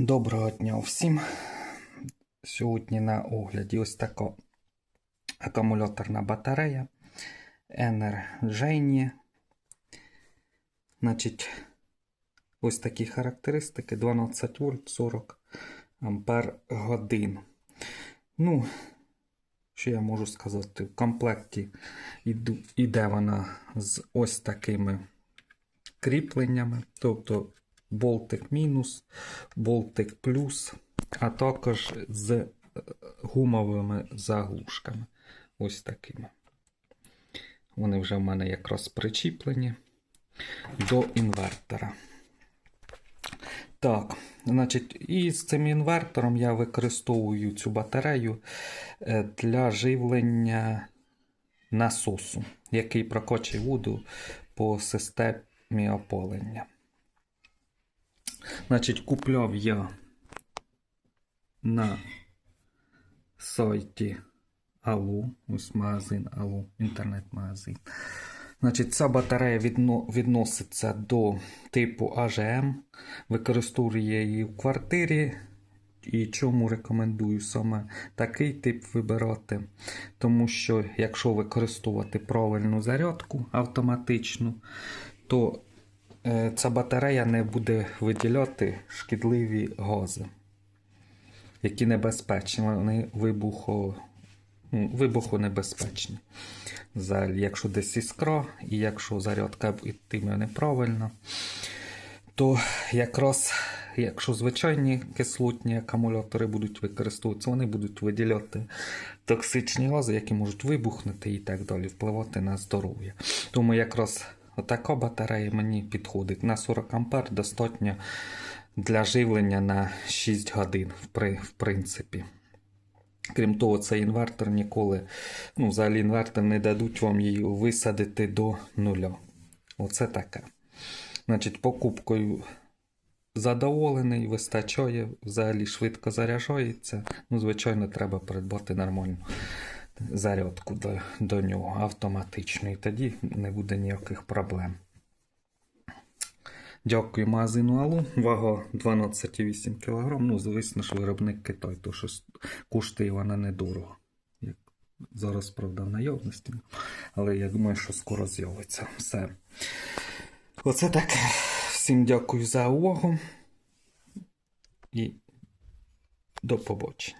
Доброго дня всім. Сьогодні на огляді ось така акумуляторна батарея Energy. Значить, ось такі характеристики: 12 вольт 40 ампер годин. Ну, що я можу сказати? В комплекті іде вона з ось такими кріпленнями. Тобто болтик мінус, болтик плюс, а також з е, гумовими заглушками. Ось такими. Вони вже в мене якраз причіплені до інвертора. Так, значить, і з цим інвертором я використовую цю батарею е, для живлення насосу, який прокочує воду по системі опалення. Значить, купляв я на сайті Алу, ось магазин Алу, інтернет-магазин. Значить, ця батарея відно, відноситься до типу AGM, використовую її в квартирі. І чому рекомендую саме такий тип вибирати? Тому що якщо використовувати правильну зарядку автоматичну, то ця батарея не буде виділяти шкідливі гази, які небезпечні. Вони вибухо, ну, вибухонебезпечні. Якщо десь іскра, і якщо зарядка йтиме неправильно, то якраз, якщо звичайні кислотні акумулятори будуть використовуватися, вони будуть виділяти токсичні гази, які можуть вибухнути і так далі, впливати на здоров'я. Тому якраз Отака батарея мені підходить. На 40 ампер достатньо для живлення на 6 годин, в, при, в принципі. Крім того, цей інвертор ніколи, ну, взагалі інвертор не дадуть вам її висадити до нуля. Оце таке. Значить, покупкою задоволений, вистачає, взагалі швидко заряджається. Ну, звичайно, треба придбати нормальну зарядку до, до нього автоматично, і тоді не буде ніяких проблем. Дякую магазину Алу. Вага 12,8 кг. Ну, звісно ж, виробник Китай, то що коштує вона недорого. Як зараз, правда, в наявності. Але я думаю, що скоро з'явиться. Все. Оце таке. Всім дякую за увагу. І до побачення.